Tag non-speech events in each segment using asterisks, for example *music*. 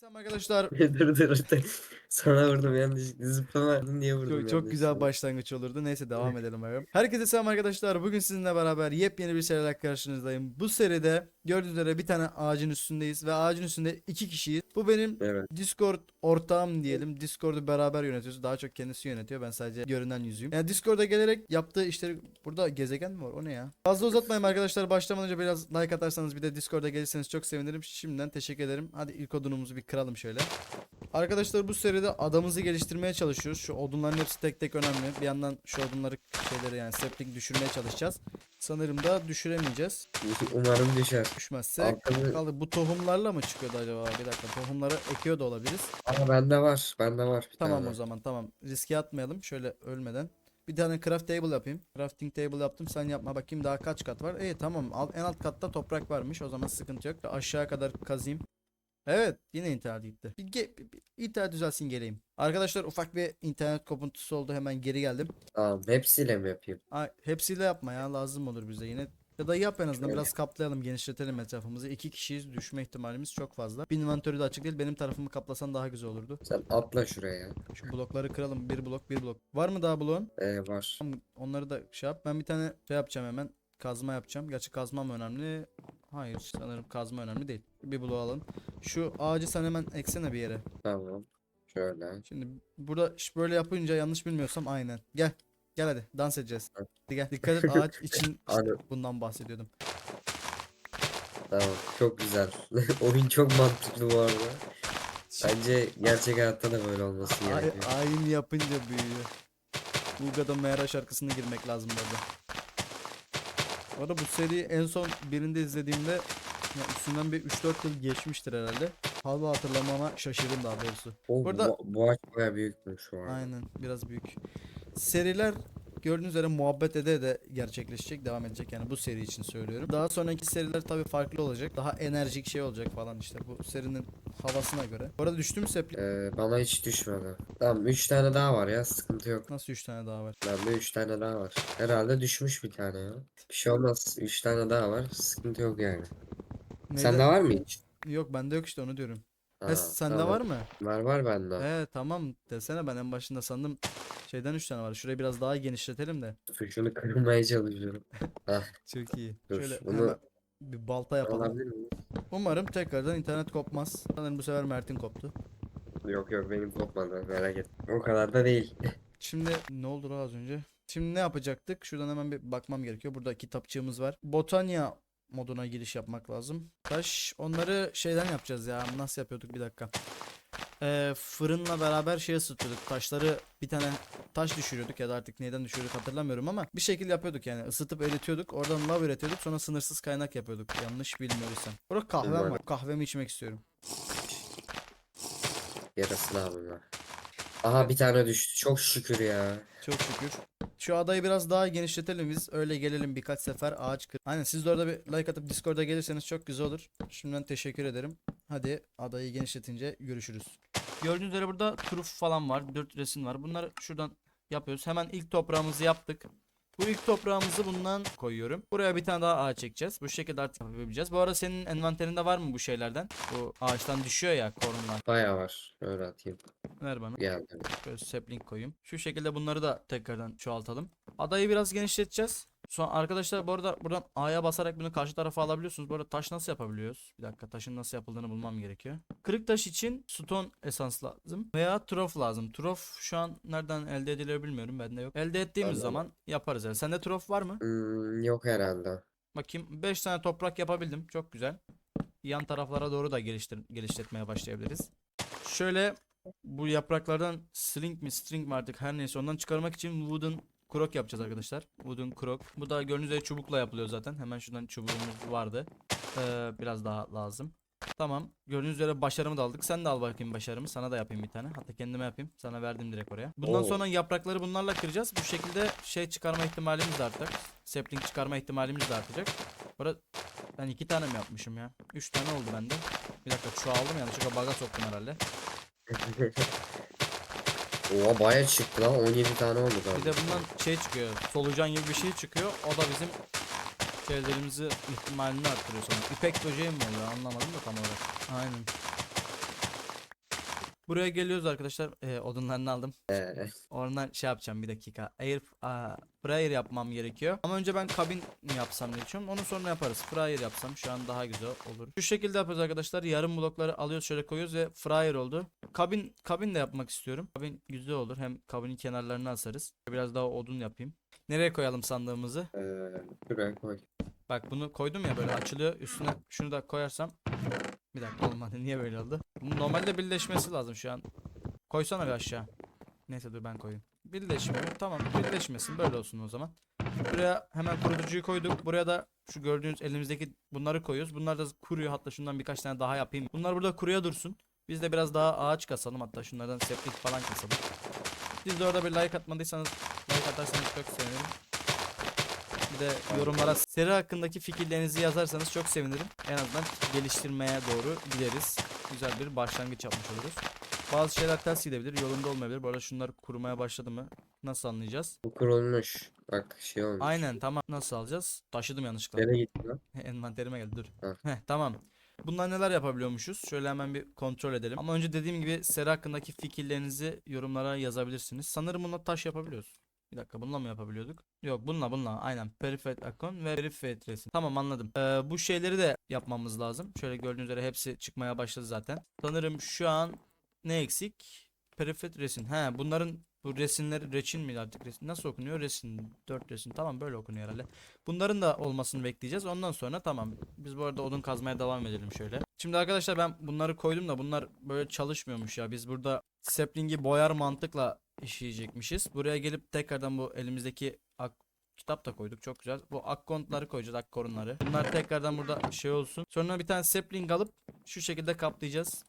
Selam arkadaşlar. *laughs* dur dur dur. Sana vurdum yanlışlıkla zıplamadın diye vurdum Çok, çok güzel başlangıç olurdu. Neyse devam *laughs* edelim bakalım. Herkese selam arkadaşlar. Bugün sizinle beraber yepyeni bir seriyle karşınızdayım. Bu seride gördüğünüz üzere bir tane ağacın üstündeyiz ve ağacın üstünde iki kişiyiz. Bu benim Evet. Discord ortağım diyelim. Discord'u beraber yönetiyoruz. Daha çok kendisi yönetiyor. Ben sadece görünen yüzüyüm. Yani Discord'a gelerek yaptığı işleri... Burada gezegen mi var? O ne ya? Fazla uzatmayayım arkadaşlar. Başlamadan önce biraz like atarsanız bir de Discord'a gelirseniz çok sevinirim. Şimdiden teşekkür ederim. Hadi ilk odunumuzu bir kıralım şöyle. Arkadaşlar bu seride adamımızı geliştirmeye çalışıyoruz. Şu odunların hepsi tek tek önemli. Bir yandan şu odunları şeyleri yani sapling düşürmeye çalışacağız. Sanırım da düşüremeyeceğiz. Umarım düşer. Düşmezsek Altını... kaldı. Bu tohumlarla mı çıkıyordu acaba? Bir dakika. Tohumları ekiyor da olabiliriz. Ama bende var. Bende var bir Tamam tane. o zaman tamam. Riske atmayalım şöyle ölmeden. Bir tane craft table yapayım. Crafting table yaptım. Sen yapma bakayım daha kaç kat var. İyi tamam. Al- En alt katta toprak varmış. O zaman sıkıntı yok. Aşağı kadar kazayım. Evet yine internet gitti. Bir, bir- bir internet düzelsin geleyim. Arkadaşlar ufak bir internet kopuntusu oldu. Hemen geri geldim. Tamam hepsiyle mi yapayım? Ay, hepsiyle yapma ya lazım olur bize yine. Ya da yap en azından Şöyle. biraz kaplayalım genişletelim etrafımızı. İki kişiyiz düşme ihtimalimiz çok fazla. Bir inventörü de açık değil. Benim tarafımı kaplasan daha güzel olurdu. Sen atla şuraya. Şu blokları kıralım. Bir blok bir blok. Var mı daha bloğun? Ee, var. Onları da şey yap. Ben bir tane şey yapacağım hemen. Kazma yapacağım. Gerçi kazma mı önemli? Hayır sanırım kazma önemli değil. Bir bloğu alın. Şu ağacı sen hemen eksene bir yere. Tamam. Şöyle. Şimdi burada ş- böyle yapınca yanlış bilmiyorsam aynen. Gel. Gel hadi dans edeceğiz. Hadi. Gel. Dikkat et ağaç *laughs* için işte bundan bahsediyordum. Tamam. Çok güzel. *laughs* Oyun çok mantıklı bu arada. Bence gerçek hayatta da böyle olması Ay, gerekiyor. aynı yapınca büyüyor. Ulga'da Mera şarkısına girmek lazım burada. Bu arada bu seriyi en son birinde izlediğimde ya üstünden bir 3-4 yıl geçmiştir herhalde. Fazla hatırlamama şaşırdım daha doğrusu. Oh, burada- bu, bu ağaç baya büyükmüş şu an. Aynen biraz büyük. Seriler gördüğünüz üzere muhabbet ede de gerçekleşecek, devam edecek yani bu seri için söylüyorum. Daha sonraki seriler tabii farklı olacak. Daha enerjik şey olacak falan işte bu serinin havasına göre. Bu arada düştüm sepli. Ee, bana hiç düşmedi. Tamam 3 tane daha var ya sıkıntı yok. Nasıl 3 tane daha var? Bende 3 tane daha var. Herhalde düşmüş bir tane ya. Bir şey olmaz. 3 tane daha var. Sıkıntı yok yani. Neyde? Sende var mı hiç? Yok bende yok işte onu diyorum. Ha, sende tamam. var mı? Var var bende. He tamam desene ben en başında sandım şeyden 3 tane var. Şurayı biraz daha genişletelim de. Şunu kırmaya çalışıyorum. *laughs* Çok iyi. Dur, Şöyle bunu- hemen bir balta yapalım. Umarım tekrardan internet kopmaz. Sanırım bu sefer Mert'in koptu. Yok yok benim kopmadı merak etme. O kadar da değil. *laughs* Şimdi ne oldu az önce? Şimdi ne yapacaktık? Şuradan hemen bir bakmam gerekiyor. Burada kitapçığımız var. Botanya moduna giriş yapmak lazım. Taş onları şeyden yapacağız ya. Nasıl yapıyorduk bir dakika. Ee, fırınla beraber şey ısıtıyorduk. Taşları bir tane taş düşürüyorduk ya da artık neyden düşürüyorduk hatırlamıyorum ama bir şekilde yapıyorduk yani. Isıtıp eritiyorduk. Oradan lav üretiyorduk. Sonra sınırsız kaynak yapıyorduk. Yanlış bilmiyorsam. Burada kahvem var. Kahvemi içmek istiyorum. Yarasını abi ya. Aha bir tane düştü. Çok şükür ya. Çok şükür. Şu adayı biraz daha genişletelim biz. Öyle gelelim birkaç sefer ağaç kır. Aynen siz de orada bir like atıp Discord'a gelirseniz çok güzel olur. Şimdiden teşekkür ederim. Hadi adayı genişletince görüşürüz. Gördüğünüz üzere burada turuf falan var. 4 resim var. Bunları şuradan yapıyoruz. Hemen ilk toprağımızı yaptık. Bu ilk toprağımızı bundan koyuyorum. Buraya bir tane daha ağaç çekeceğiz. Bu şekilde artık yapabileceğiz. Bu arada senin envanterinde var mı bu şeylerden? Bu ağaçtan düşüyor ya korunlar. Baya var. Öyle atayım. Ver bana. Geldi. Böyle sapling koyayım. Şu şekilde bunları da tekrardan çoğaltalım. Adayı biraz genişleteceğiz. Sonra arkadaşlar bu arada buradan A'ya basarak bunu karşı tarafa alabiliyorsunuz. Bu arada taş nasıl yapabiliyoruz? Bir dakika taşın nasıl yapıldığını bulmam gerekiyor. Kırık taş için stone esans lazım veya trof lazım. Trof şu an nereden elde edilir bilmiyorum. Bende yok. Elde ettiğimiz Allah zaman yaparız yani. Sende trof var mı? Hmm, yok herhalde. Bakayım 5 tane toprak yapabildim. Çok güzel. Yan taraflara doğru da geliştir geliştirmeye başlayabiliriz. Şöyle bu yapraklardan sling mi string mi artık her neyse ondan çıkarmak için wooden krok yapacağız arkadaşlar. Wooden krok. Bu da gördüğünüz üzere çubukla yapılıyor zaten. Hemen şuradan çubuğumuz vardı. Ee, biraz daha lazım. Tamam. Gördüğünüz üzere başarımı da aldık. Sen de al bakayım başarımı. Sana da yapayım bir tane. Hatta kendime yapayım. Sana verdim direkt oraya. Bundan Oo. sonra yaprakları bunlarla kıracağız. Bu şekilde şey çıkarma ihtimalimiz de artacak. Sapling çıkarma ihtimalimiz de artacak. Bu arada ben iki tane mi yapmışım ya? Üç tane oldu bende. Bir dakika şu aldım yanlışlıkla baga soktum herhalde. *laughs* Oha baya çıktı lan 17 tane oldu Bir galiba. de bundan şey çıkıyor. Solucan gibi bir şey çıkıyor. O da bizim şeylerimizi ihtimalini arttırıyor sonra. İpek böceği mi oluyor anlamadım da tam olarak. Aynen. Buraya geliyoruz arkadaşlar. Ee, odunlarını aldım. Ee, Oradan şey yapacağım bir dakika. Air aa, fryer yapmam gerekiyor. Ama önce ben kabin yapsam diye düşünüyorum. Onu sonra yaparız. Fryer yapsam şu an daha güzel olur. Şu şekilde yapıyoruz arkadaşlar. Yarım blokları alıyoruz şöyle koyuyoruz ve fryer oldu. Kabin kabin de yapmak istiyorum. Kabin güzel olur. Hem kabinin kenarlarını asarız. Biraz daha odun yapayım. Nereye koyalım sandığımızı? ee, şuraya koy. Bak bunu koydum ya böyle açılıyor. Üstüne şunu da koyarsam. Bir dakika olmadı. Niye böyle oldu? Normalde birleşmesi lazım şu an. Koysana bir aşağı. Neyse dur ben koyayım. Birleşmiyor. Tamam birleşmesin. Böyle olsun o zaman. Buraya hemen kurutucuyu koyduk. Buraya da şu gördüğünüz elimizdeki bunları koyuyoruz. Bunlar da kuruyor. Hatta şundan birkaç tane daha yapayım. Bunlar burada kuruya dursun. Biz de biraz daha ağaç kasalım. Hatta şunlardan septik falan kasalım. Siz de orada bir like atmadıysanız like atarsanız çok sevinirim. Bir de yorumlara seri hakkındaki fikirlerinizi yazarsanız çok sevinirim. En azından geliştirmeye doğru gideriz. Güzel bir başlangıç yapmış oluruz. Bazı şeyler ters gidebilir, yolunda olmayabilir. Bu arada şunlar kurumaya başladı mı? Nasıl anlayacağız? Bu kurulmuş. Bak şey olmuş. Aynen tamam. Nasıl alacağız? Taşıdım yanlışlıkla. Nereye gitti lan? *laughs* Envanterime geldi dur. Ha. Heh, tamam. Bunlar neler yapabiliyormuşuz? Şöyle hemen bir kontrol edelim. Ama önce dediğim gibi seri hakkındaki fikirlerinizi yorumlara yazabilirsiniz. Sanırım bununla taş yapabiliyoruz. Bir dakika bununla mı yapabiliyorduk? Yok bununla bununla aynen. Perifet akon ve perifet resim. Tamam anladım. Ee, bu şeyleri de yapmamız lazım. Şöyle gördüğünüz üzere hepsi çıkmaya başladı zaten. Sanırım şu an ne eksik? Perifet resim. He bunların bu resimler reçin mi artık resim nasıl okunuyor? Resim 4 resim tamam böyle okunuyor herhalde. Bunların da olmasını bekleyeceğiz. Ondan sonra tamam. Biz bu arada odun kazmaya devam edelim şöyle. Şimdi arkadaşlar ben bunları koydum da bunlar böyle çalışmıyormuş ya. Biz burada sapling'i boyar mantıkla işleyecekmişiz. Buraya gelip tekrardan bu elimizdeki ak kitap da koyduk çok güzel. Bu akkontları koyacağız akkorunları. Bunlar tekrardan burada şey olsun. Sonra bir tane sapling alıp şu şekilde kaplayacağız.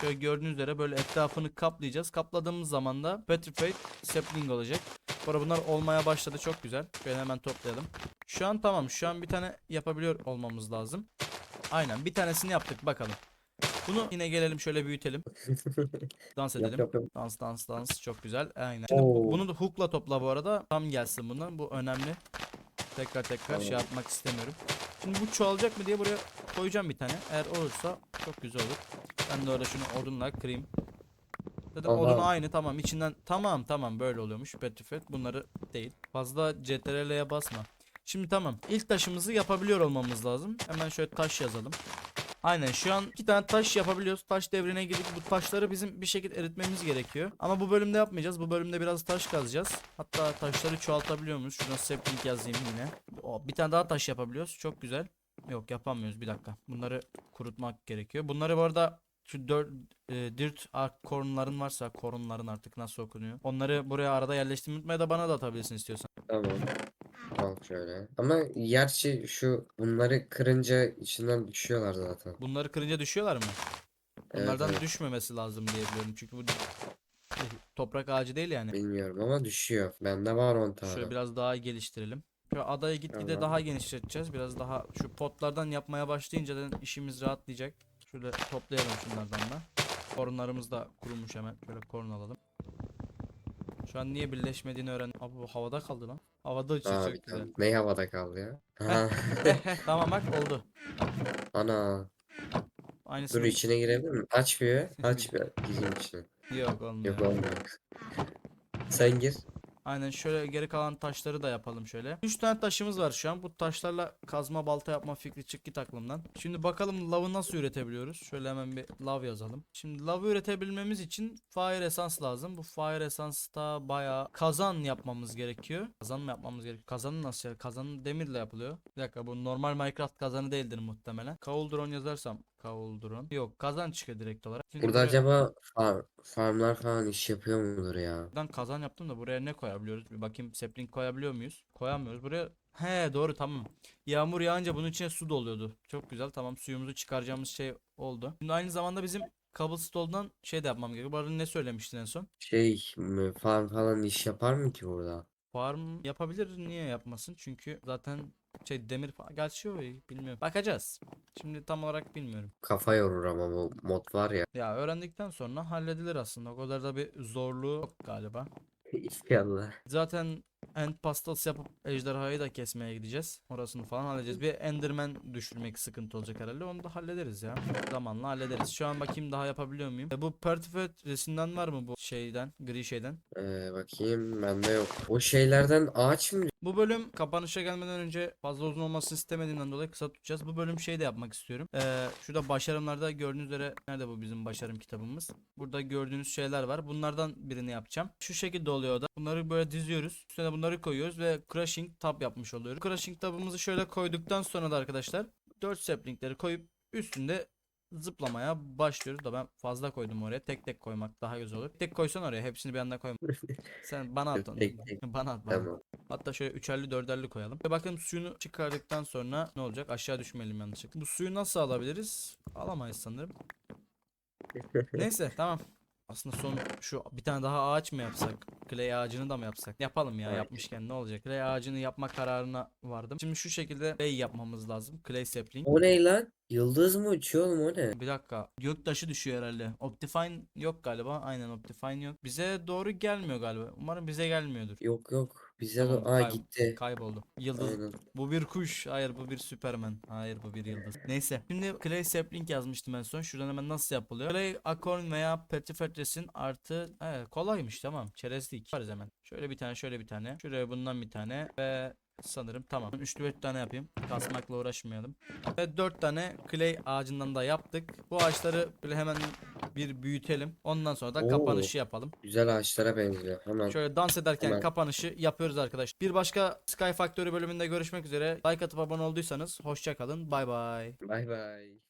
Şöyle gördüğünüz üzere böyle etrafını kaplayacağız. Kapladığımız zaman da petrified sapling olacak. Arada bunlar olmaya başladı çok güzel. Şöyle hemen toplayalım. Şu an tamam. Şu an bir tane yapabiliyor olmamız lazım. Aynen bir tanesini yaptık bakalım. Bunu yine gelelim şöyle büyütelim. *laughs* Dans Yap edelim. yap yap. Dans dans dans çok güzel. Aynen. Şimdi bu- Oo. bunu da hookla topla bu arada. Tam gelsin bundan. Bu önemli. Tekrar tekrar şey Tamam. yapmak istemiyorum. Şimdi bu çoğalacak mı diye buraya koyacağım bir tane. Eğer olursa çok güzel olur. Ben de orada şunu odunla kırayım. Zaten Aha. odun aynı tamam içinden tamam tamam böyle oluyormuş petrified bunları değil. Fazla CTRL'ye basma. Şimdi tamam ilk taşımızı yapabiliyor olmamız lazım. Hemen şöyle taş yazalım. Aynen şu an iki tane taş yapabiliyoruz. Taş devrine girdik. Bu taşları bizim bir şekilde eritmemiz gerekiyor. Ama bu bölümde yapmayacağız. Bu bölümde biraz taş kazacağız. Hatta taşları çoğaltabiliyor muyuz? Şuradan sapling yazayım yine. O, bir tane daha taş yapabiliyoruz. Çok güzel. Yok yapamıyoruz bir dakika. Bunları kurutmak gerekiyor. Bunları bu arada şu dört e, dirt korunların varsa korunların artık nasıl okunuyor. Onları buraya arada yerleştirmeyi da bana da atabilirsin istiyorsan. Tamam. Al şöyle. Ama gerçi şu bunları kırınca içinden düşüyorlar zaten. Bunları kırınca düşüyorlar mı? Evet, Bunlardan evet. düşmemesi lazım diye biliyorum. Çünkü bu *laughs* toprak ağacı değil yani. Bilmiyorum ama düşüyor. Bende var 10 tane. Şöyle biraz daha geliştirelim. Şöyle adayı gitgide Tamam. daha genişleteceğiz. Biraz daha şu potlardan yapmaya başlayınca da işimiz rahatlayacak. Şöyle toplayalım şunlardan da. Korunlarımız da kurumuş hemen. Şöyle korun alalım. Şu an niye birleşmediğini öğren. Abi bu havada kaldı lan. Havada Aa, bir güzel. tane. Ne havada kaldı ya? Ha, *laughs* tamam bak oldu. ana. Aynısını. Dur içine girebilir miyim? Aç bir. Aç bir. Gireyim içine. Yok olmuyor. Yok olmuyor. Sen gir. Aynen şöyle geri kalan taşları da yapalım şöyle. 3 tane taşımız var şu an. Bu taşlarla kazma balta yapma fikri çıktı git aklımdan. Şimdi bakalım lavı nasıl üretebiliyoruz. Şöyle hemen bir lav yazalım. Şimdi lavı üretebilmemiz için fire esans lazım. Bu fire esansta bayağı kazan yapmamız gerekiyor. Kazan mı yapmamız gerekiyor? Kazanı nasıl ya? Kazanı demirle yapılıyor. Bir dakika bu normal Minecraft kazanı değildir muhtemelen. Cauldron yazarsam Cauldron. Yok kazan çıkıyor direkt olarak. Şimdi Burada buraya- acaba far, farmlar falan iş yapıyor mudur ya? Buradan kazan yaptım da buraya ne koyabiliyoruz? Bir bakayım sapling koyabiliyor muyuz? Koyamıyoruz. Buraya he doğru tamam. Yağmur yağınca bunun içine su doluyordu. Çok güzel tamam suyumuzu çıkaracağımız şey oldu. Şimdi aynı zamanda bizim cobblestone'dan şey de yapmam gerekiyor. Bu arada ne söylemiştin en son? Şey farm falan iş yapar mı ki burada? Farm yapabilir niye yapmasın? Çünkü zaten şey demir falan gerçi o bilmiyorum. Bakacağız. Şimdi tam olarak bilmiyorum. Kafa yorur ama bu mod var ya. Ya öğrendikten sonra halledilir aslında. O kadar da bir zorluğu yok galiba. İnşallah. Zaten end pastels yapıp ejderhayı da kesmeye gideceğiz. Orasını falan halledeceğiz. Bir enderman düşürmek sıkıntı olacak herhalde. Onu da hallederiz ya. Zamanla hallederiz. Şu an bakayım daha yapabiliyor muyum? E, bu Pertifet resimden var mı bu şeyden? Gri şeyden? Ee, bakayım bende yok. O şeylerden ağaç mı? Bu bölüm kapanışa gelmeden önce fazla uzun olmasını istemediğimden dolayı kısa tutacağız. Bu bölüm şey de yapmak istiyorum. Ee, şurada başarımlarda gördüğünüz üzere nerede bu bizim başarım kitabımız? Burada gördüğünüz şeyler var. Bunlardan birini yapacağım. Şu şekilde oluyor da. Bunları böyle diziyoruz. Üstüne bunları koyuyoruz ve crushing tab yapmış oluyoruz. Crushing tabımızı şöyle koyduktan sonra da arkadaşlar 4 saplingleri koyup üstünde zıplamaya başlıyoruz da ben fazla koydum oraya. Tek tek koymak daha güzel olur. Tek koysan oraya hepsini bir anda koyma. *laughs* Sen bana at onu. Tek tek. *laughs* Bana at bana. Tamam. Hatta şöyle üçerli dörderli koyalım. Ve bakın suyunu çıkardıktan sonra ne olacak? Aşağı düşmeyelim yanlışlıkla. Bu suyu nasıl alabiliriz? Alamayız sanırım. *laughs* Neyse tamam. Aslında son şu bir tane daha ağaç mı yapsak? Clay ağacını da mı yapsak? Yapalım ya Evet. yapmışken ne olacak? Clay ağacını yapma kararına vardım. Şimdi şu şekilde clay yapmamız lazım. Clay sapling. O ne lan? Yıldız mı uçuyor oğlum o ne? Bir dakika. Göktaşı düşüyor herhalde. Optifine yok galiba. Aynen Optifine yok. Bize doğru gelmiyor galiba. Umarım bize gelmiyordur. Yok yok. Bize Tamam, de... Aa kay- gitti. Kayboldu. Yıldız Aynen. Bu bir kuş. Hayır bu bir Superman. Hayır bu bir yıldız. Neyse. Şimdi Clay Sapling yazmıştım en son. Şuradan hemen nasıl yapılıyor? Clay Acorn veya Petit Resin artı evet, kolaymış tamam. Çerezlik. Yaparız hemen. Şöyle bir tane şöyle bir tane. Şuraya bundan bir tane ve sanırım tamam. Üçlü bir tane yapayım. Kasmakla uğraşmayalım. Ve dört tane clay ağacından da yaptık. Bu ağaçları böyle hemen bir büyütelim. Ondan sonra da Oo. kapanışı yapalım. Güzel ağaçlara benziyor. Hemen. Şöyle dans ederken Hemen. kapanışı yapıyoruz arkadaşlar. Bir başka Sky Factory bölümünde görüşmek üzere. Like atıp abone olduysanız hoşça kalın. Bay bay. Bay bay.